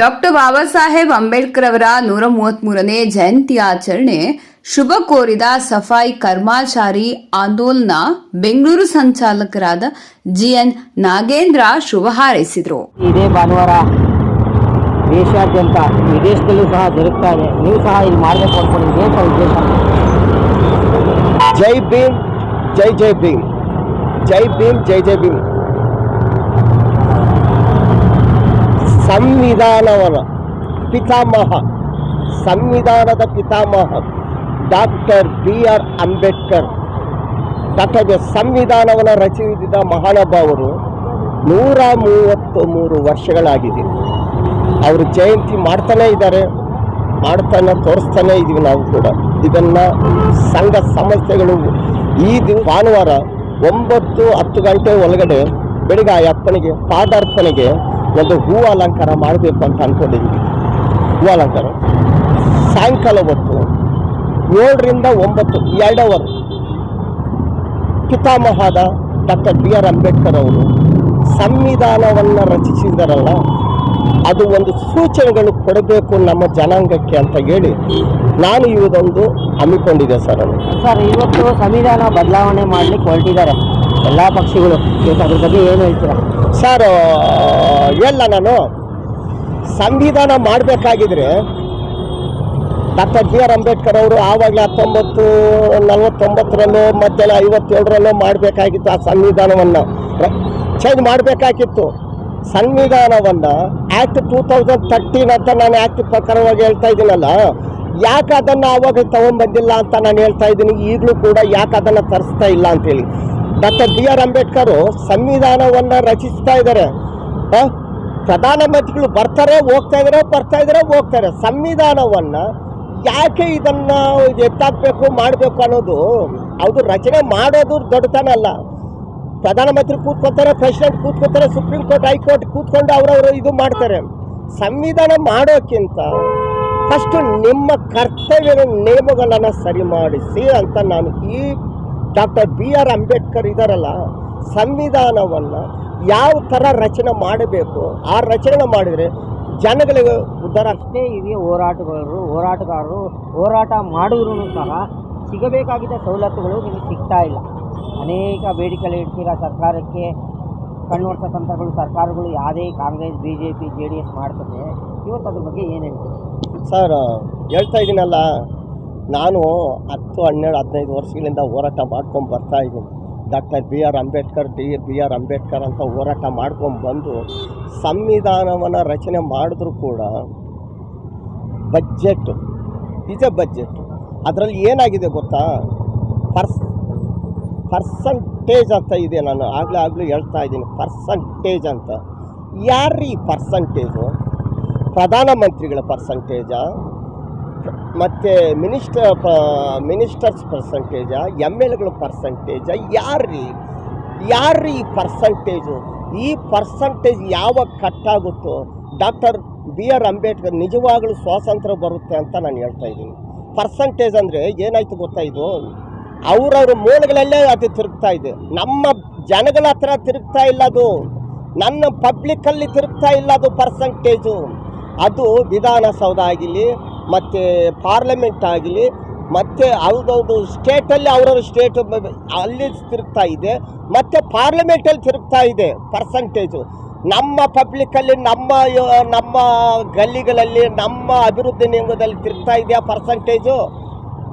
Doctor Baba Saheb Ambedkar ಅವರ ನೂರ ಮೂವತ್ಮೂರನೇ ಜಯಂತಿ ಆಚರಣೆ ಶುಭ ಕೋರಿದ ಸಫಾಯಿ ಕರ್ಮಾಚಾರಿ ಆಂದೋಲನ ಬೆಂಗಳೂರು ಸಂಚಾಲಕರಾದ ಜಿಎನ್ ನಾಗೇಂದ್ರ ಶುಭ ಹಾರೈಸಿದರು. ಇದೇ ಭಾನುವಾರ ದೇಶಾದ್ಯಂತ ವಿದೇಶದಲ್ಲೂ ಸಹ ಜರುಗ್ತಾ ಇದೆ. ನೀವು ಸಹ ಇಲ್ಲಿ ಮಾಡಬೇಕು ಉದ್ದೇಶ ಜೈ ಭೀಮ್ ಜೈ ಜೈ ಭೀಮ್ ಜೈ ಭೀಮ್ ಜೈ ಜೈ ಭೀಮ್. ಸಂವಿಧಾನವನ ಪಿತಾಮಹ, ಸಂವಿಧಾನದ ಪಿತಾಮಹ doctor B R Ambedkar. Doctor ಸಂವಿಧಾನವನ್ನು ರಚಿಸಿದ ಮಹಾನುಭಾವರು ನೂರ ಮೂವತ್ತು ಮೂರು ವರ್ಷಗಳಾಗಿದೆ ಅವರು ಜಯಂತಿ ಮಾಡ್ತಾನೇ ಇದ್ದಾರೆ, ಮಾಡ್ತಾನೆ ತೋರಿಸ್ತಾನೆ ಇದೀವಿ ನಾವು ಕೂಡ. ಇದನ್ನು ಸಂಘ ಸಂಸ್ಥೆಗಳು ಈ ದಿನ ಭಾನುವಾರ ಒಂಬತ್ತು ಹತ್ತು ಗಂಟೆ ಒಳಗಡೆ ಬೆಳಿಗ್ಗೆ ಆ ಅಪ್ಪನಿಗೆ, ಪಾದಾರ್ಪಣೆಗೆ ಒಂದು ಹೂ ಅಲಂಕಾರ ಮಾಡಬೇಕು ಅಂತ ಅಂದ್ಕೊಂಡಿದ್ವಿ ಹೂ ಅಲಂಕಾರ. ಸಾಯಂಕಾಲ ಹೊತ್ತು ಏಳರಿಂದ ಒಂಬತ್ತು ಎರಡು ಅವರ್ ಪಿತಾಮಹದ ಡಾಕ್ಟರ್ ಬಿ ಆರ್ ಅಂಬೇಡ್ಕರ್ ಅವರು ಸಂವಿಧಾನವನ್ನು ರಚಿಸಿದಾರಲ್ಲ, ಅದು ಒಂದು ಸೂಚನೆಗಳು ಕೊಡಬೇಕು ನಮ್ಮ ಜನಾಂಗಕ್ಕೆ ಅಂತ ಹೇಳಿ ನಾನು ಇವದೊಂದು ಹಮ್ಮಿಕೊಂಡಿದ್ದೆ ಸರ್ ಸರ್, ಇವತ್ತು ಸಂವಿಧಾನ ಬದಲಾವಣೆ ಮಾಡಲಿಕ್ಕೆ ಹೊರಟಿದ್ದಾರೆ. ಎಲ್ಲ ಪಕ್ಷಿಗಳು. ಅದ್ರ ಬಗ್ಗೆ ಏನು ಹೇಳ್ತೀರಾ? ಸರ್ ಎಲ್ಲ ನಾನು ಸಂವಿಧಾನ ಮಾಡಬೇಕಾಗಿದ್ರೆ ಡಾಕ್ಟರ್ ಬಿ ಆರ್ ಅಂಬೇಡ್ಕರ್ ಅವರು ಆವಾಗಲೇ ಹತ್ತೊಂಬತ್ತು, ನಲವತ್ತೊಂಬತ್ತರಲ್ಲೋ, ಮಧ್ಯಾಹ್ನ ಐವತ್ತೇಳರಲ್ಲೋ ಮಾಡಬೇಕಾಗಿತ್ತು ಆ ಸಂವಿಧಾನವನ್ನು. ಚೇಂಜ್ ಮಾಡಬೇಕಾಗಿತ್ತು. ಸಂವಿಧಾನವನ್ನು ಆ್ಯಕ್ಟ್ ಟೂ ತೌಸಂಡ್ ತರ್ಟೀನ್ ಅಂತ ನಾನು ಆ್ಯಕ್ಟ್ ಪ್ರಕಾರವಾಗಿ ಹೇಳ್ತಾ ಇದ್ದೀನಲ್ಲ, ಯಾಕೆ ಅದನ್ನು ಆವಾಗ ತಗೊಂಡ್ಬಂದಿಲ್ಲ ಅಂತ ನಾನು ಹೇಳ್ತಾ ಇದ್ದೀನಿ, ಈಗಲೂ ಕೂಡ ಯಾಕೆ ಅದನ್ನು ತರಿಸ್ತಾ ಇಲ್ಲ ಅಂತೇಳಿ. ಡಾಕ್ಟರ್ ಬಿ ಆರ್ ಅಂಬೇಡ್ಕರ್ ಸಂವಿಧಾನವನ್ನು ರಚಿಸ್ತಾ ಇದ್ದಾರೆ? ಪ್ರಧಾನಮಂತ್ರಿಗಳು ಬರ್ತಾರೆ, ಹೋಗ್ತಾ ಇದ್ದಾರೆ, ಬರ್ತಾ ಇದ್ದಾರೆ, ಹೋಗ್ತಾರೆ. ಸಂವಿಧಾನವನ್ನು ಯಾಕೆ ಇದನ್ನ ಎತ್ತಾಕಬೇಕು, ಮಾಡಬೇಕು ಅನ್ನೋದು ಅದು ರಚನೆ ಮಾಡೋದು ದೊಡ್ಡತನ ಅಲ್ಲ. ಪ್ರಧಾನಮಂತ್ರಿ ಕೂತ್ಕೊತಾರೆ ಪ್ರೆಸಿಡೆಂಟ್ ಕೂತ್ಕೊತಾರೆ ಸುಪ್ರೀಂ ಕೋರ್ಟ್, ಹೈಕೋರ್ಟ್ ಕೂತ್ಕೊಂಡು ಅವರವರು ಇದು ಮಾಡ್ತಾರೆ. ಸಂವಿಧಾನ ಮಾಡೋಕ್ಕಿಂತ ಫಸ್ಟ್ ನಿಮ್ಮ ಕರ್ತವ್ಯದ ನಿಯಮಗಳನ್ನು ಸರಿ ಮಾಡಿಸಿ ಅಂತ ನಾನು ಈ ಡಾಕ್ಟರ್ ಬಿ ಆರ್ ಅಂಬೇಡ್ಕರ್ ಇದಾರಲ್ಲ ಸಂವಿಧಾನವನ್ನು ಯಾವ ಥರ ರಚನೆ ಮಾಡಬೇಕು ಆ ರಚನೆ ಮಾಡಿದರೆ ಜನಗಳಿಗೆ ಉದ್ಧಾರ. ಅಷ್ಟೇ ಇದೆಯಾ ಹೋರಾಟಗಾರರು ಹೋರಾಟಗಾರರು ಹೋರಾಟ ಮಾಡಿದ್ರು ಸಹ ಸಿಗಬೇಕಾಗಿದ್ದ ಸವಲತ್ತುಗಳು ನಿಮಗೆ ಸಿಗ್ತಾ ಇಲ್ಲ. ಅನೇಕ ಬೇಡಿಕೆಗಳು ಇಡ್ತೀರ ಸರ್ಕಾರಕ್ಕೆ? ಕಣ್ಣೋರ್ಸ ತಂತ್ರಗಳು ಸರ್ಕಾರಗಳು ಯಾವುದೇ Congress B J P J D S ಮಾಡ್ತದೆ. ಇವತ್ತು ಅದ್ರ ಬಗ್ಗೆ ಏನು ಹೇಳ್ತೀವಿ ಸರ್ ಹೇಳ್ತಾ ಇದ್ದೀನಲ್ಲ ನಾನು ಹತ್ತು, ಹನ್ನೆರಡು, ಹದಿನೈದು ವರ್ಷಗಳಿಂದ ಹೋರಾಟ ಮಾಡ್ಕೊಂಡು ಬರ್ತಾ ಇದ್ದೀನಿ. Doctor B R Ambedkar, D B R Ambedkar ಅಂತ ಹೋರಾಟ ಮಾಡ್ಕೊಂಡು ಬಂದು ಸಂವಿಧಾನವನ್ನು ರಚನೆ ಮಾಡಿದ್ರೂ ಕೂಡ ಬಜೆಟ್ ಎ ಬಜೆಟ್. ಅದರಲ್ಲಿ ಏನಾಗಿದೆ ಗೊತ್ತಾ? ಪರ್ಸ್, ಪರ್ಸಂಟೇಜ್ ಅಂತ ಇದೆ ನಾನು ಆಗಲೇ ಆಗಲೂ ಹೇಳ್ತಾ ಇದ್ದೀನಿ. ಪರ್ಸಂಟೇಜ್ ಅಂತ. ಯಾರ್ರೀ ಪರ್ಸಂಟೇಜು? ಪ್ರಧಾನಮಂತ್ರಿಗಳ ಪರ್ಸಂಟೇಜಾ? ಮತ್ತು minister ministers percentage M L ಎಗಳ percentage ಯಾರ್ರಿ? ಯಾರ್ರಿ ಈ ಪರ್ಸಂಟೇಜು ಈ ಪರ್ಸಂಟೇಜ್ ಯಾವಾಗ ಕಟ್ಟಾಗುತ್ತೋ ಡಾಕ್ಟರ್ ಬಿ ಆರ್ ಅಂಬೇಡ್ಕರ್ ನಿಜವಾಗಲೂ ಸ್ವಾತಂತ್ರ್ಯ ಬರುತ್ತೆ ಅಂತ ನಾನು ಹೇಳ್ತಾ ಇದ್ದೀನಿ. ಪರ್ಸಂಟೇಜ್ ಅಂದರೆ ಏನಾಯ್ತು ಗೊತ್ತಾ ಇದು? ಅವರವ್ರ ಮೂಲಗಳಲ್ಲೇ ಅದು ತಿರುಗ್ತಾ ಇದೆ. ನಮ್ಮ ಜನಗಳ ಹತ್ರ ತಿರುಗ್ತಾ ಇಲ್ಲ ಅದು. ನನ್ನ ಪಬ್ಲಿಕ್ಕಲ್ಲಿ ತಿರುಗ್ತಾ ಇಲ್ಲ ಅದು ಪರ್ಸಂಟೇಜು ಅದು ವಿಧಾನಸೌಧ ಆಗಿರಲಿ ಮತ್ತು ಪಾರ್ಲಿಮೆಂಟ್ ಆಗಲಿ, ಮತ್ತು ಅವ್ರದ್ದು ಸ್ಟೇಟಲ್ಲಿ ಅವರವ್ರ ಸ್ಟೇಟ್ ಅಲ್ಲಿ ತಿರುಗ್ತಾ ಇದೆ, ಮತ್ತು ಪಾರ್ಲಿಮೆಂಟಲ್ಲಿ ತಿರುಗ್ತಾ ಇದೆ ಪರ್ಸಂಟೇಜು ನಮ್ಮ ಪಬ್ಲಿಕ್ಕಲ್ಲಿ ನಮ್ಮ ನಮ್ಮ ಗಲ್ಲಿಗಳಲ್ಲಿ, ನಮ್ಮ ಅಭಿವೃದ್ಧಿ ನಿಯಮದಲ್ಲಿ ತಿರುಗ್ತಾ ಇದೆಯಾ ಪರ್ಸಂಟೇಜು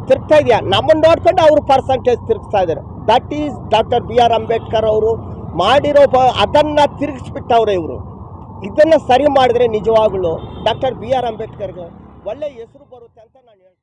ತಿರುಗ್ತಾ ಇದೆಯಾ? ನಮ್ಮನ್ನು ನೋಡ್ಕೊಂಡು ಅವರು ಪರ್ಸಂಟೇಜ್ ತಿರುಗಿಸ್ತಾ ಇದ್ದಾರೆ. That is doctor B R Ambedkar ಅವರು ಮಾಡಿರೋ ಬ ಅದನ್ನು ತಿರುಗಿಸ್ಬಿಟ್ಟವ್ರೆ ಇವರು. ಇದನ್ನು ಸರಿ ಮಾಡಿದ್ರೆ ನಿಜವಾಗಲೂ ಡಾಕ್ಟರ್ ಬಿ ಆರ್ ಅಂಬೇಡ್ಕರ್ಗೆ ಒಳ್ಳೆ ಹೆಸರು ಬರುತ್ತೆ ಅಂತ ನಾನು ಹೇಳ್ತಾ ಇದ್ದೀನಿ